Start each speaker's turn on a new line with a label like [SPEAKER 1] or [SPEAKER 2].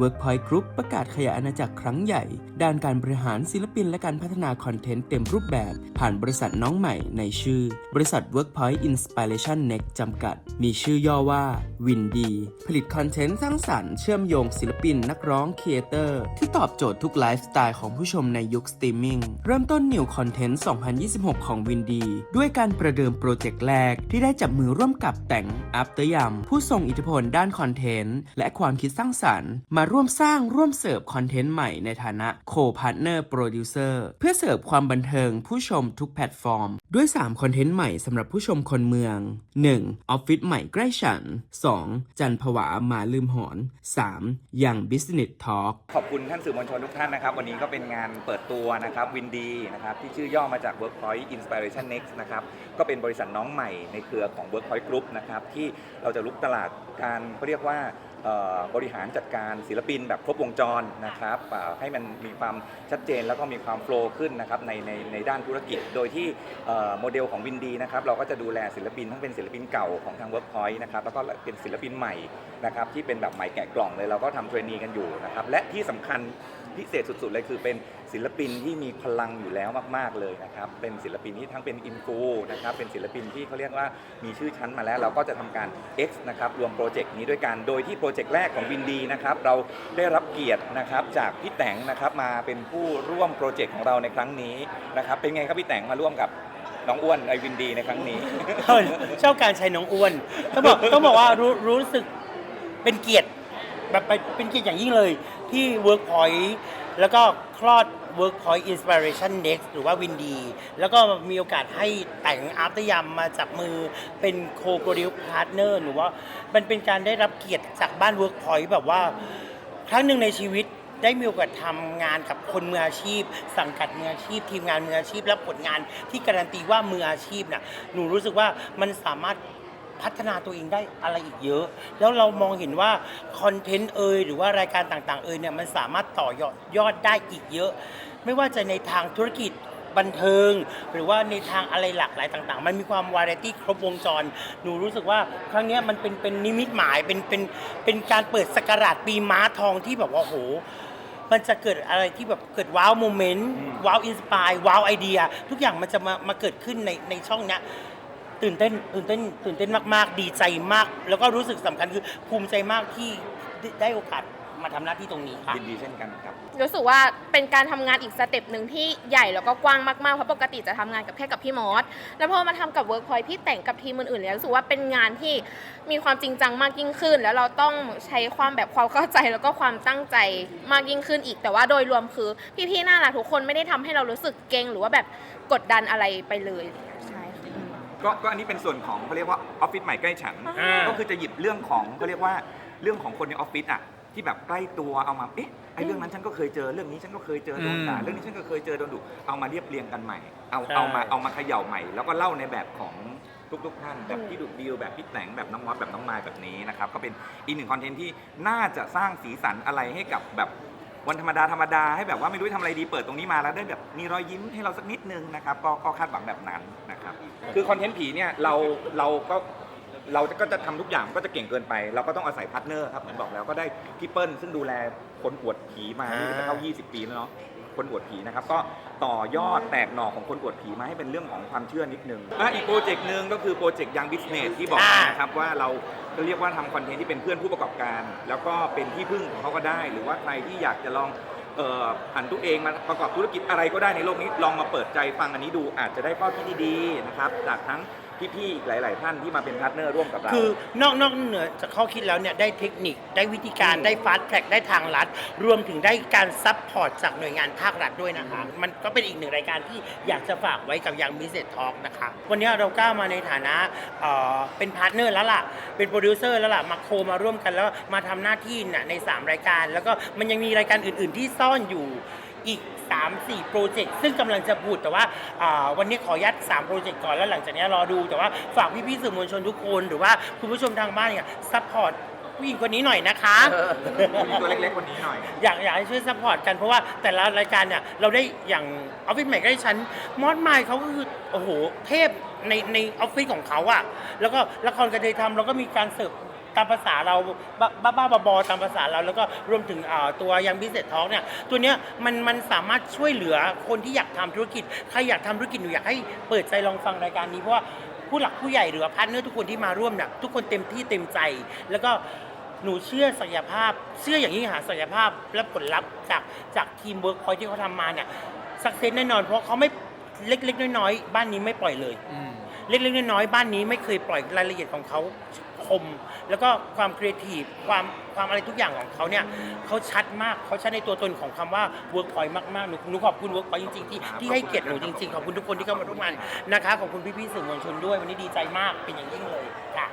[SPEAKER 1] Workpoint Group ประกาศขยายอาณาจักรครั้งใหญ่ ด้านการบริหารศิลปินและการพัฒนาคอนเทนต์เต็มรูปแบบ ผ่านบริษัทน้องใหม่ในชื่อ บริษัท Workpoint Inspiration Next จำกัด มีชื่อย่อว่า WinD ผลิตคอนเทนต์สร้างสรรค์เชื่อมโยงศิลปินนักร้องครีเอเตอร์ที่ตอบโจทย์ทุกไลฟ์สไตล์ของผู้ชมในยุคสตรีมมิ่งเริ่มต้น New Content 2026 ของ WinD ด้วยการประเดิมโปรเจกต์แรกที่ได้จับมือร่วมกับแต่ง After Yam ผู้ทรงอิทธิพลด้านคอนเทนต์และความคิดสร้างสรรค์มาร่วมสร้างร่วมเสิร์ฟคอนเทนต์ใหม่ในฐานะโคพาร์ t เนอร์โปรดิวเซอร์เพื่อเสิร์ฟความบันเทิงผู้ชมทุกแพลตฟอร์ม ด้วย 3 คอนเทนต์ใหม่สำหรับผู้ชมคนเมือง 1. ออฟฟิศใหม่ใกล้ฉัน 2. จันผวามาลืมหอน 3. ยัง Business Talk
[SPEAKER 2] ขอบคุณท่านสื่อมวลชนทุกท่านนะครับ วันนี้ก็เป็นงานเปิดตัวนะครับวินดีนะครับที่ชื่อย่อมาจาก Workpoint Inspiration Next นะครับก็เป็นบริษัทน้องใหม่ในเครือของ Workpoint Group นะครับที่เราจะลุกตลาดการเขาเรียกว่าบริหารจัดการศิลปินแบบครบวงจรนะครับให้มันมีความชัดเจนแล้วก็มีความโฟล์ขึ้นนะครับในในในด้านธุรกิจ โดยที่โมเดลของวินดีนะครับเราก็จะดูแลศิลปินทั้งเป็นศิลปินเก่าของทาง Workpoint นะครับแล้วก็เป็นศิลปินใหม่นะครับที่เป็นแบบใหม่แกะกล่องเลยเราก็ทำเทรนนีกันอยู่นะครับและที่สำคัญพิเศษสุดๆเลยคือเป็นศิลปินที่มีพลังอยู่แล้วมากๆเลยนะครับ เป็นศิลปินที่ทั้งเป็นอินฟูนะครับ เป็นศิลปินที่เขาเรียกว่ามีชื่อชั้นมาแล้ว เราก็จะทำการ X นะครับ รวมโปรเจกต์นี้ด้วยกัน โดยที่โปรเจกต์แรกของวินดีนะครับ เราได้รับเกียรตินะครับจากพี่แตงนะครับมาเป็นผู้ร่วมโปรเจกต์ของเราในครั้งนี้นะครับเป็นไงครับพี่แตงมาร่วมกับน้องอ้วนไอวินดีในครั้งนี้
[SPEAKER 3] ชอบการใช้น้องอ้วนต้องบอกต้องบอกว่ารู้รู้สึกเป็นเกียรติแบบไปเป็นเกียรติอย่างยิ่งเลยที่ Workpoint แล้วก็คลอด Workpoint Inspiration Next หรือว่า Windy แล้วก็มีโอกาสให้แต่งอาร์ตยามมาจับมือเป็น Co-Produce Partner หรือว่ามันเป็นการได้รับเกียรติจากบ้าน Workpoint แบบว่า ครั้งหนึ่งในชีวิตได้มีโอกาสทำงานกับคนมืออาชีพ สังกัดมืออาชีพ ทีมงานมืออาชีพ และผลงานที่การันตีว่ามืออาชีพน่ะหนูรู้สึกว่ามันสามารถพัฒนาตัวเองได้อะไรอีกเยอะ แล้วเรามองเห็นว่าคอนเทนต์เอยหรือว่ารายการต่างๆเอยเนี่ยมันสามารถต่อยอดยอดได้อีกเยอะ ไม่ว่าจะในทางธุรกิจ บันเทิง หรือว่าในทางอะไรหลากหลายต่าง ๆ มันมีความวาไรตี้ครบวงจร หนูรู้สึกว่าครั้งเนี้ยมันเป็นเป็นนิมิตหมายเป็นเป็นเป็นการเปิดสกราชปีม้าทองที่แบบว่าโห มันจะเกิดอะไรที่แบบเกิดว้าวโมเมนต์
[SPEAKER 2] อืม
[SPEAKER 3] ว้าวอินสปายว้าวไอเดีย ทุกอย่างมันจะมามาเกิดขึ้นในในช่องเนี้ยตื่นเต้นตื่นเต้นตื่นเต้นมาก ๆ ดีใจมาก แล้วก็รู้สึกสำคัญคือภูมิใจมากที่ได้ได้โอกาส มาทำหน้าที่ตรงนี้ค่ะ
[SPEAKER 2] ยินดีเช่นกันครับ
[SPEAKER 4] รู้สึกว่าเป็นการทำงานอีกสเต็ปหนึ่งที่ใหญ่แล้วก็กว้างมากๆ เพราะปกติจะทำงานกับแค่กับพี่มอส แล้วพอมาทำกับเวิร์กพอยพี่แต่งกับทีมอื่นๆเนี่ยรู้สึกว่าเป็นงานที่มีความจริงจังมากยิ่งขึ้น แล้วเราต้องใช้ความแบบความเข้าใจแล้วก็ความตั้งใจมากยิ่งขึ้นอีก แต่ว่าโดยรวมคือพี่ๆน่ารักทุกคนไม่ได้ทำให้เรารู้สึกเกรงหรือว่าแบบกดดันอะไรไปเลยใช่ค่ะ
[SPEAKER 2] ก็ก็อันนี้เป็นส่วนของเขาเรียกว่าออฟฟิศใหม่ใกล้ฉัน
[SPEAKER 3] อ่า
[SPEAKER 2] ก็คือจะหยิบเรื่องของเขาเรียกว่าเรื่องของคนในออฟฟิศอะ ที่แบบใกล้ตัวเอามาเอ๊ะไอ้เรื่องนั้นฉันก็เคยเจอเรื่องนี้ฉันก็เคยเจอโดนด่า
[SPEAKER 3] อืม
[SPEAKER 2] เรื่องนี้ฉันก็เคยเจอโดนดุเอามาเรียบเรียงกันใหม่ เอา
[SPEAKER 3] ใช่
[SPEAKER 2] เอามาเอามาเขย่าใหม่ แล้วก็เล่าในแบบของทุกๆท่านแบบพี่ดุดดิวแบบพี่แตงแบบน้องมอสแบบน้องมายแบบนี้นะครับก็เป็นอีกหนึ่งคอนเทนต์ที่น่าจะสร้างสีสันอะไรให้กับแบบวันธรรมดาธรรมดาให้แบบว่าไม่รู้จะทำอะไรดีเปิดตรงนี้มาแล้วได้แบบมีรอยยิ้มให้เราสักนิดนึงนะครับก็ก็คาดหวังแบบนั้นนะครับคือคอนเทนต์ผีเนี่ยเราเราก็ เราก็จะทำทุกอย่างก็จะเก่งเกินไป เราก็ต้องอาศัยพาร์ทเนอร์ครับเหมือนบอกแล้วก็ได้พี่เปิ้ลซึ่งดูแลคนอวดผีมา
[SPEAKER 3] อ่า
[SPEAKER 2] นี่จะเข้า 20 ปีแล้วเนาะคนอวดผีนะครับก็ต่อยอดแตกหน่อของคนอวดผีมาให้เป็นเรื่องของความเชื่อนิดนึงอะอีกโปรเจกต์หนึ่งก็คือโปรเจกต์ยังบิสเนสที่บอกไปนะครับว่าเราก็เรียกว่าทำคอนเทนต์ที่เป็นเพื่อนผู้ประกอบการ แล้วก็เป็นที่พึ่งของเขาก็ได้ หรือว่าใครที่อยากจะลองเอ่อหันตัวเองมาประกอบธุรกิจอะไรก็ได้ในโลกนี้ลองมาเปิดใจฟังอันนี้ดูอาจจะได้ข้อคิดดีๆนะครับจากทั้ง พี่ๆอีกหลาย ๆ ท่านที่มาเป็นพาร์ทเนอร์ร่วมกับเรา
[SPEAKER 3] คือนอกนอกเหนือจากข้อคิดแล้วเนี่ยได้เทคนิคได้วิธีการ
[SPEAKER 2] อืม
[SPEAKER 3] ได้ฟาสต์แทร็กได้ทางลัด รวมถึงได้การซัพพอร์ตจากหน่วยงานภาครัฐด้วยนะคะ มันก็เป็นอีกหนึ่งรายการที่อยากจะฝากไว้กับยังมิสเซตทอ k นะคะ วันนี้เราก้าวมาในฐานะเอ่อเป็นพาร์ทเนอร์แล้วล่ะ เป็นโปรดิวเซอร์แล้วล่ะ มาโคมาร่วมกันแล้วมาทำหน้าที่น่ะใน 3 รายการ แล้วก็มันยังมีรายการอื่น ๆ ที่ซ่อนอยู่อีก 3-4 โปรเจกต์ซึ่งกำลังจะพูดแต่ว่าอ่าวันนี้ขอยัด 3 โปรเจกต์ก่อนแล้วหลังจากนี้รอดู แต่ว่าฝากพี่ๆสื่อมวลชนทุกคนหรือว่าคุณผู้ชมทางบ้านเนี่ยซัพพอร์ตผู้หญิงคนนี้หน่อยนะคะ
[SPEAKER 2] มีตัวเล็กๆคนนี้หน่อย
[SPEAKER 3] อยากอยากให้ช่วยซัพพอร์ตกันเพราะว่าแต่ละรายการเนี่ยเราได้อย่างออฟฟิศใหม่ใกล้ชั้นมอสไมล์เขาก็คือโอ้โหเทพในในออฟฟิศของเขาอะแล้วก็ละครกระเทยทำเราก็มีการเสิร์ฟ ตามภาษาเราบ้าบ้าบ้าบอๆตามภาษาเราแล้วก็รวมถึงอ่าตัวยังบิสเนสทอ k เนี่ยตัวเนี้ยมันมันสามารถช่วยเหลือคนที่อยากทำธุรกิจใครอยากทำธุรกิจหนูอยากให้เปิดใจลองฟังรายการนี้เพราะว่าผู้หลักผู้ใหญ่หรือว่าพาร์ทเนอร์ทุกคนที่มาร่วมเนี่ยทุกคนเต็มที่เต็มใจ แล้วก็หนูเชื่อศักยภาพ เชื่ออย่างยิ่งหาศักยภาพและผลลัพธ์จากจากทีมเวิร์กพอยที่เขาทำมาเนี่ยสักเซสแน่นอนเพราะเขาไม่เล็กๆน้อยๆบ้านนี้ไม่ปล่อยเลย เล็กๆน้อยๆบ้านนี้ไม่เคยปล่อยรายละเอียดของเขาค ม แล้วก็ความครีเอทีฟความความอะไรทุกอย่างของเขาเนี่ยเขาชัดมากเขาชัดในตัวตนของคำว่า work point มากๆหนูหนูขอบคุณ work point จริงๆ ที่ที่ให้เกียรติหนูจริงๆ ขอบคุณทุกคนที่เข้ามาร่วมงานนะคะขอบคุณพี่ๆสื่อมวลชนด้วยวันนี้ดีใจมากเป็นอย่างยิ่งเลยค่ะ